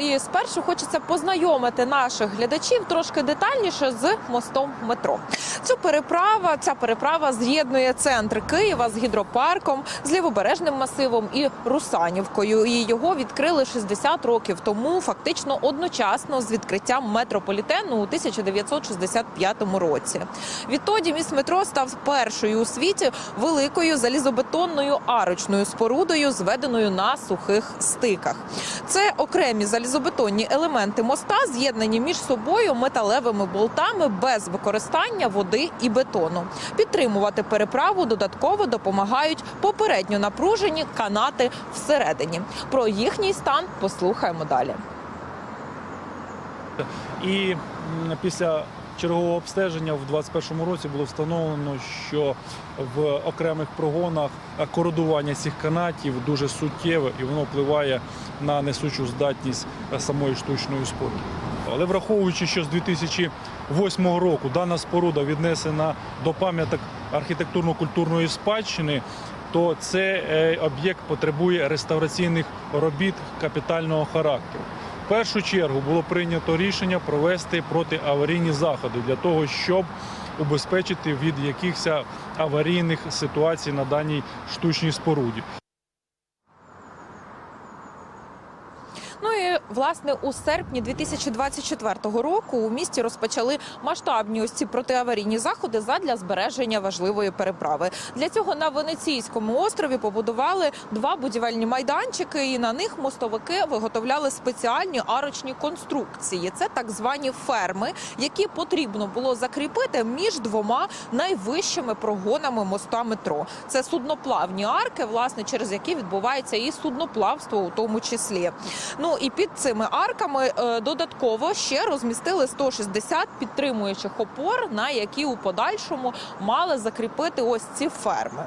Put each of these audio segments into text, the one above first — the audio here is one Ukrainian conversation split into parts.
І спершу хочеться познайомити наших глядачів трошки детальніше з мостом метро. Цю переправа, ця переправа з'єднує центр Києва з гідропарком, з лівобережним масивом і Русанівкою. І його відкрили 60 років тому, фактично одночасно з відкриттям метрополітену у 1965 році. Відтоді міст метро став першою у світі великою залізобетонною арочною спорудою, зведеною на сухих стиках. Це окремі залізобетонні елементи моста, з'єднані між собою металевими болтами без використання води і бетону. Підтримувати переправу додатково допомагають попередньо напружені канати всередині. Про їхній стан послухаємо далі. І після чергового обстеження в 2021 році було встановлено, що в окремих прогонах кородування цих канатів дуже суттєве і воно впливає на несучу здатність самої штучної споруди. Але враховуючи, що з 2008 року дана споруда віднесена до пам'яток архітектурно-культурної спадщини, то цей е, об'єкт потребує реставраційних робіт капітального характеру. Першу чергу було прийнято рішення провести протиаварійні заходи для того, щоб убезпечити від якихось аварійних ситуацій на даній штучній споруді. Ну і власне у серпні 2024 року у місті розпочали масштабні ось ці протиаварійні заходи задля збереження важливої переправи. Для цього на Венеційському острові побудували два будівельні майданчики, і на них мостовики виготовляли спеціальні арочні конструкції. Це так звані ферми, які потрібно було закріпити між двома найвищими прогонами моста метро. Це судноплавні арки, власне, через які відбувається і судноплавство, у тому числі. Ну і під цими арками е, додатково ще розмістили 160 підтримуючих опор, на які у подальшому мали закріпити ось ці ферми.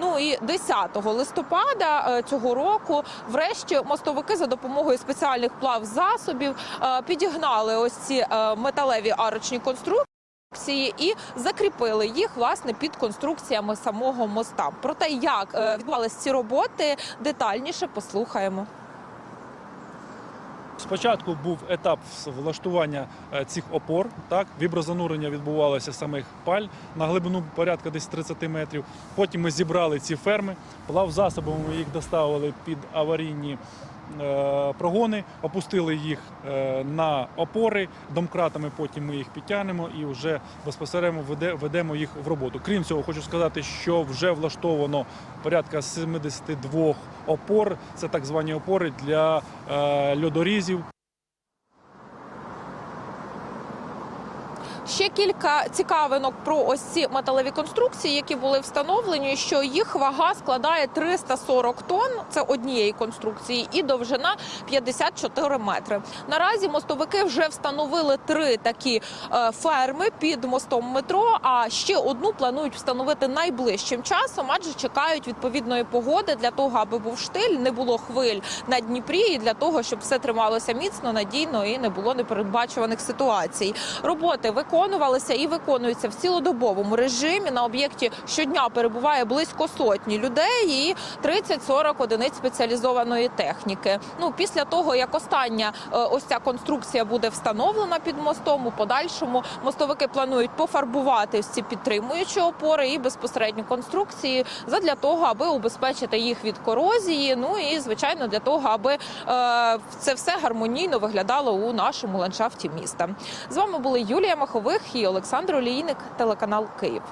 Ну і 10 листопада е, цього року, врешті, мостовики за допомогою спеціальних плав засобів е, підігнали ось ці металеві арочні конструкції. І закріпили їх власне під конструкціями самого моста. Про те, як відбувалися ці роботи, детальніше послухаємо. Спочатку був етап влаштування е, цих опор. Так, віброзанурення відбувалося самих паль на глибину порядка десь 30 метрів. Потім ми зібрали ці ферми, плавзасобами ми їх доставили під аварійні прогони, опустили їх е, на опори, домкратами потім ми їх підтягнемо і вже безпосередньо веде- ведемо їх в роботу. Крім цього, хочу сказати, що вже влаштовано порядка 72 опор. Це так звані опори для е, льодорізів. Ще кілька цікавинок про ось ці металеві конструкції, які були встановлені, що їх вага складає 340 тонн. Це однієї конструкції, і довжина 54 метри. Наразі мостовики вже встановили три такі е, ферми під мостом метро. А ще одну планують встановити найближчим часом, адже чекають відповідної погоди для того, аби був штиль, не було хвиль на Дніпрі, і для того, щоб все трималося міцно, надійно і не було непередбачуваних ситуацій. Роботи виконувалися і виконуються в цілодобовому режимі. На об'єкті щодня перебуває близько сотні людей і 30-40 одиниць спеціалізованої техніки. Ну після того як остання е, ось ця конструкція буде встановлена під мостом, у подальшому мостовики планують пофарбувати ці підтримуючі опори і безпосередньо конструкції задля того, аби убезпечити їх від корозії. Ну і звичайно для того, аби е, це все гармонійно виглядало у нашому ландшафті міста. З вами були Юлія Махових і Олександр Олійник, телеканал Київ.